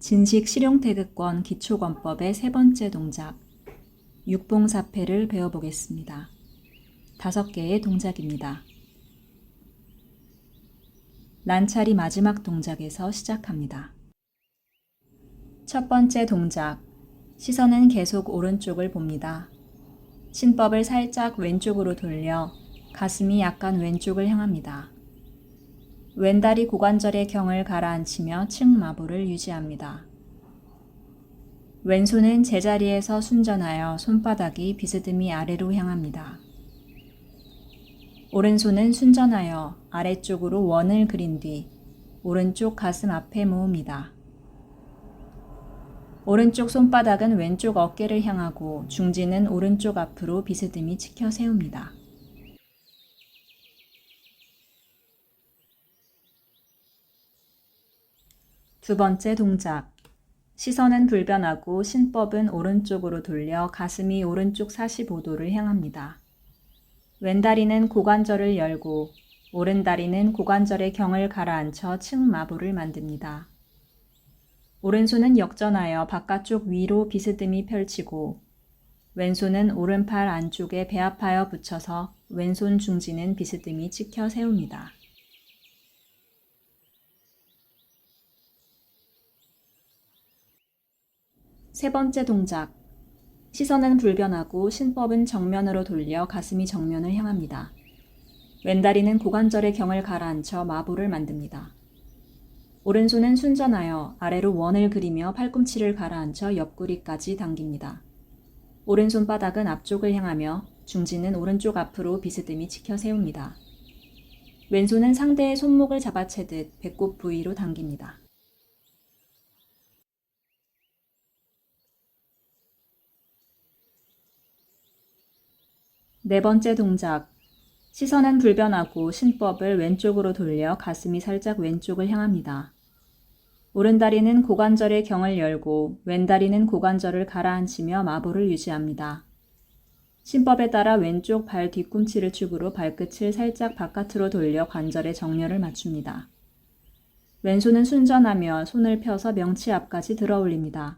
진식 실용태극권 기초권법의 세 번째 동작, 육봉사패를 배워보겠습니다. 다섯 개의 동작입니다. 난찰이 마지막 동작에서 시작합니다. 첫 번째 동작, 시선은 계속 오른쪽을 봅니다. 신법을 살짝 왼쪽으로 돌려 가슴이 약간 왼쪽을 향합니다. 왼다리 고관절의 경을 가라앉히며 층마부를 유지합니다. 왼손은 제자리에서 순전하여 손바닥이 비스듬히 아래로 향합니다. 오른손은 순전하여 아래쪽으로 원을 그린 뒤 오른쪽 가슴 앞에 모읍니다. 오른쪽 손바닥은 왼쪽 어깨를 향하고 중지는 오른쪽 앞으로 비스듬히 치켜 세웁니다. 두 번째 동작. 시선은 불변하고 신법은 오른쪽으로 돌려 가슴이 오른쪽 45도를 향합니다. 왼다리는 고관절을 열고 오른다리는 고관절의 경을 가라앉혀 층마부를 만듭니다. 오른손은 역전하여 바깥쪽 위로 비스듬히 펼치고 왼손은 오른팔 안쪽에 배합하여 붙여서 왼손 중지는 비스듬히 치켜 세웁니다. 세 번째 동작. 시선은 불변하고 신법은 정면으로 돌려 가슴이 정면을 향합니다. 왼다리는 고관절의 경을 가라앉혀 마부를 만듭니다. 오른손은 순전하여 아래로 원을 그리며 팔꿈치를 가라앉혀 옆구리까지 당깁니다. 오른손 바닥은 앞쪽을 향하며 중지는 오른쪽 앞으로 비스듬히 치켜 세웁니다. 왼손은 상대의 손목을 잡아채듯 배꼽 부위로 당깁니다. 네 번째 동작. 시선은 불변하고 신법을 왼쪽으로 돌려 가슴이 살짝 왼쪽을 향합니다. 오른다리는 고관절의 경을 열고 왼다리는 고관절을 가라앉히며 마부를 유지합니다. 신법에 따라 왼쪽 발 뒤꿈치를 축으로 발끝을 살짝 바깥으로 돌려 관절의 정렬을 맞춥니다. 왼손은 순전하며 손을 펴서 명치 앞까지 들어 올립니다.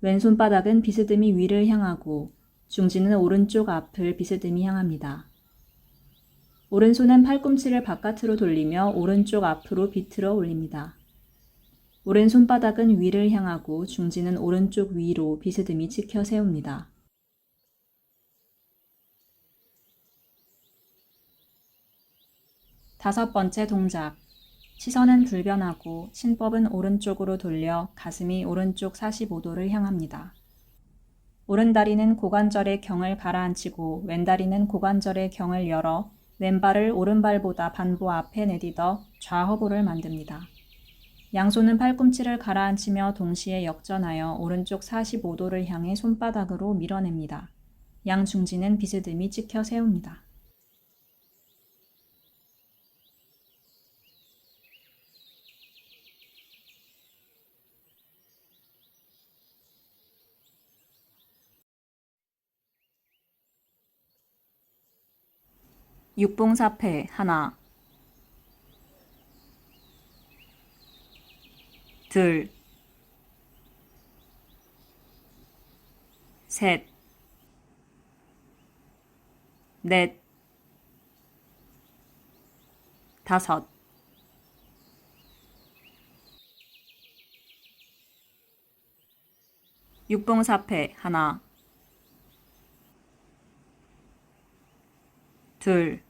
왼손 바닥은 비스듬히 위를 향하고 중지는 오른쪽 앞을 비스듬히 향합니다. 오른손은 팔꿈치를 바깥으로 돌리며 오른쪽 앞으로 비틀어 올립니다. 오른손 바닥은 위를 향하고 중지는 오른쪽 위로 비스듬히 치켜 세웁니다. 다섯 번째 동작. 시선은 불변하고 신법은 오른쪽으로 돌려 가슴이 오른쪽 45도를 향합니다. 오른다리는 고관절의 경을 가라앉히고 왼다리는 고관절의 경을 열어 왼발을 오른발보다 반보 앞에 내딛어 좌허브를 만듭니다. 양손은 팔꿈치를 가라앉히며 동시에 역전하여 오른쪽 45도를 향해 손바닥으로 밀어냅니다. 양중지는 비스듬히 찍혀 세웁니다. 육봉사패 하나. 둘. 셋, 넷, 다섯, 육봉사패 하나, 둘,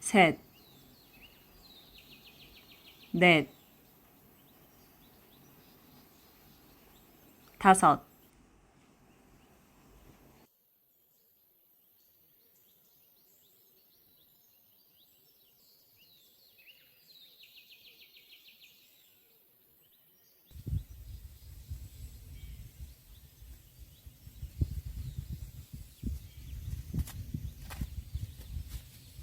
셋, 넷, 다섯,